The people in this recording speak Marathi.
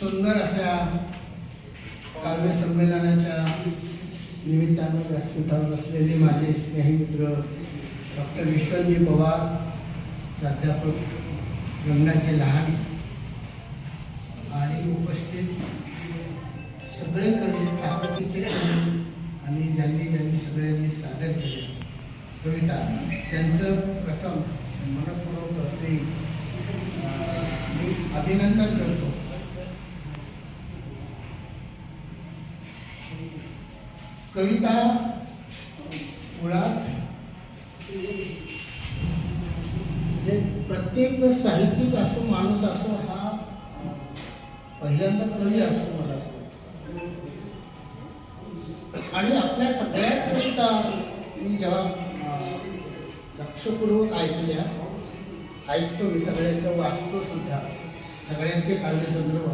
सुंदर अशा काव्य संमेलनाच्या निमित्तानं व्यासपीठावर असलेले माझे स्नेहमित्र डॉक्टर विश्वनजी पवार प्राध्यापक रंगनाथजी लहान आणि उपस्थित सगळे कवी ताकदीचे कवी आणि ज्यांनी ज्यांनी सगळ्यांनी सादर केले. कविता त्यांचं प्रथम मनपूर्वक असले मी अभिनंदन करतो. कविता मुळात म्हणजे प्रत्येक साहित्यिक असो माणूस असो हा पहिल्यांदा कवी असो मला असं आणि आपल्या सगळ्या कविता मी जेव्हा लक्षपूर्वक ऐकल्या ऐकतो मी सगळ्यांच्या वाचतो सुद्धा सगळ्यांचे काव्यसंदर्भ